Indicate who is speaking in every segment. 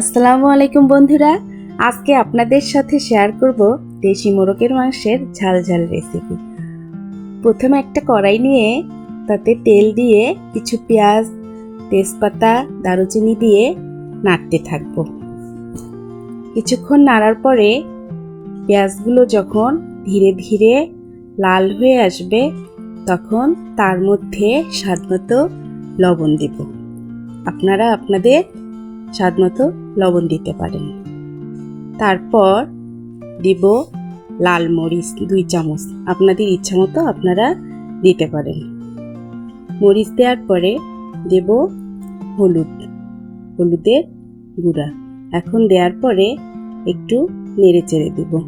Speaker 1: আসসালামু আলাইকুম বন্ধুরা। আজকে আপনাদের সাথে শেয়ার করব দেশি মোরগের মাংসের ঝাল ঝাল রেসিপি প্রথমে একটা কড়াই নিয়ে তাতে তেল দিয়ে কিছু পেঁয়াজ, তেজপাতা, দারুচিনি দিয়ে নাড়তে থাকব। কিছুক্ষণ নাড়ার পরে পেঁয়াজগুলো যখন ধীরে ধীরে লাল হয়ে আসবে, তখন তার মধ্যে স্বাদমতো লবণ দেব। আপনারা আপনাদের স্বাদ মতো লবণ দিতে পারেন। তারপর দিব লাল মরিচ দুই চামচ। আপনাদের ইচ্ছা মতো আপনারা দিতে পারেন। মরিচ দেওয়ার পরে দেব হলুদ, হলুদের গুঁড়া। এখন দেওয়ার পরে একটু নেড়ে চেড়ে দেব।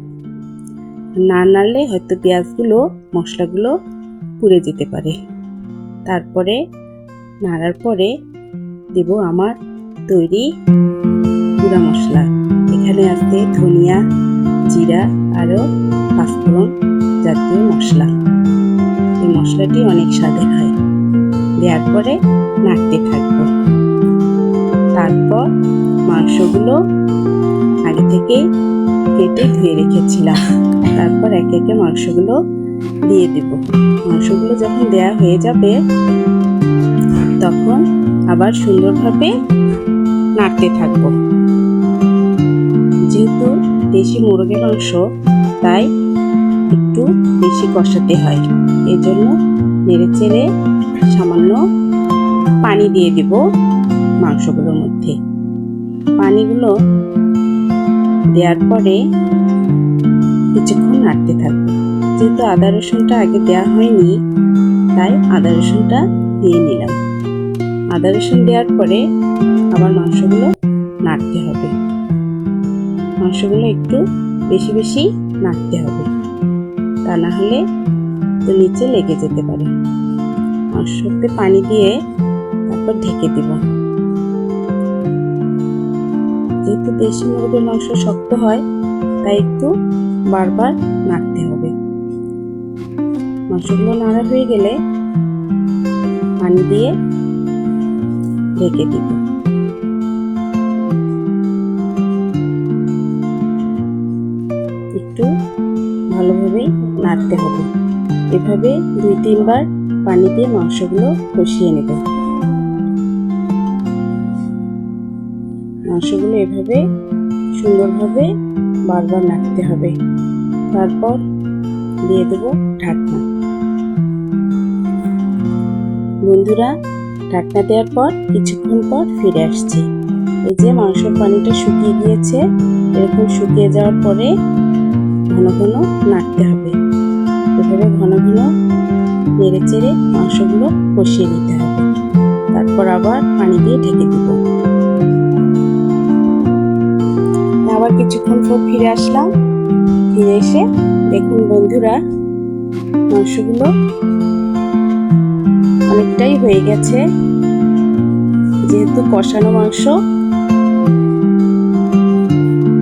Speaker 1: না নাড়লে হয়তো পেঁয়াজগুলো, মশলাগুলো পুড়ে যেতে পারে। তারপরে নাড়ার পরে দেব আমার তৈরি গুঁড়া মশলা। এখানে আছে ধনিয়া, জিরা আরও পাঁচফোড়ন জাতীয় মশলা। এই মশলাটি অনেক স্বাদের হয়। দেওয়ার পরে নাড়তে থাকব। তারপর মাংসগুলো আগে থেকে কেটে ধুয়ে রেখেছিলাম। তারপর একে একে মাংসগুলো দিয়ে দেব। মাংসগুলো যখন দেয়া হয়ে যাবে, তখন আবার সুন্দরভাবে নাড়তে থাকব। যেহেতু দেশি মুরগের মাংস, তাই একটু বেশি কষাতে হয়। এই জন্য নেড়ে চেড়ে সামান্য পানি দিয়ে দেব মাংসগুলোর মধ্যে। পানিগুলো দেওয়ার পরে কিছুক্ষণ নাড়তে থাকব। যেহেতু আদা রসুনটা আগে দেওয়া হয়নি, তাই আদা রসুনটা দিয়ে নিলাম। আদা রসুন দেওয়ার পরে আবার মাংসগুলো নাড়তে হবে। মাংসগুলো একটু বেশি বেশি নাড়তে হবে। তা না হলে তো নিচে লেগে যেতে পারে। মাংসতে পানি দিয়ে তারপর ঢেকে দিব। যেহেতু দেশি মুরগির মাংস শক্ত হয়, তাই একটু বারবার নাড়তে হবে। মাংসগুলো নাড়া হয়ে গেলে পানি দিয়ে ঢেকে দিব একটু ভালোভাবে নাড়তে হবে। এভাবে দুই তিনবার পানি দিয়ে মাংসগুলো কষিয়ে নেব। মাংসগুলো এভাবে সুন্দরভাবে বারবার নাড়তে হবে। তারপর দিয়ে দেব ঢাকনা। বন্ধুরা ঢাকনা দেওয়ার পর কিছুক্ষণ পর ফিরে আসছি। এই যে মাংসর পানিটা শুকিয়ে গিয়েছে, এরকম শুকিয়ে যাওয়ার পরে ঘন ঘন নাড়তে হবে। এভাবে ঘন ঘন নেড়ে চেড়ে মাংসগুলো কষিয়ে নিতে হবে। তারপর আবার পানি দিয়ে ঢেকে দেব। আবার কিছুক্ষণ পর ফিরে আসলাম। ফিরে এসে দেখুন বন্ধুরা, মাংসগুলো অনেকটাই হয়ে গেছে। যেহেতু কষানো মাংস,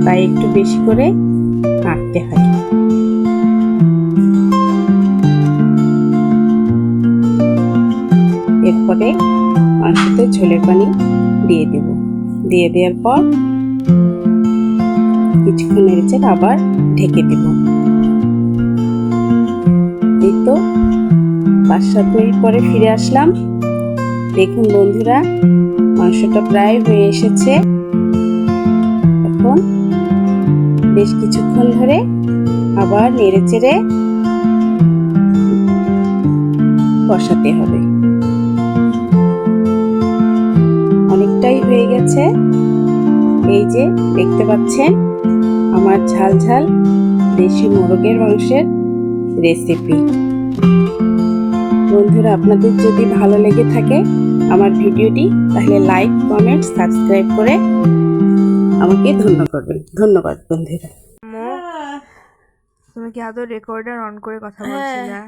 Speaker 1: তাই একটু বেশি করে নাড়তে হয়। এরপরে মাংসতে ঝোলের পানি দিয়ে দেব। দিয়ে দেওয়ার পর কিছুক্ষণ নেড়েছে আবার ঢেকে দেব। এই তো পাঁচ সাত মিনিট পরে ফিরে আসলাম। দেখুন বন্ধুরা, মাংসটা প্রায় হয়ে এসেছে। এখন বেশ কিছুক্ষণ ধরে আবার নেড়ে চেড়ে কষাতে হবে। অনেকটাই হয়ে গেছে। এই যে দেখতে পাচ্ছেন, আমার ঝাল ঝাল দেশি মোরগের মাংসের রেসিপি বন্ধুরা আপনাদের যদি ভালো লেগে থাকে আমার ভিডিওটি তাহলে লাইক কমেন্ট সাবস্ক্রাইব করে আমাকে ধন্য করবেন। ধন্যবাদ বন্ধুরা।
Speaker 2: তুমি কি আদৌ রেকর্ডার অন করে কথা বলছিলে?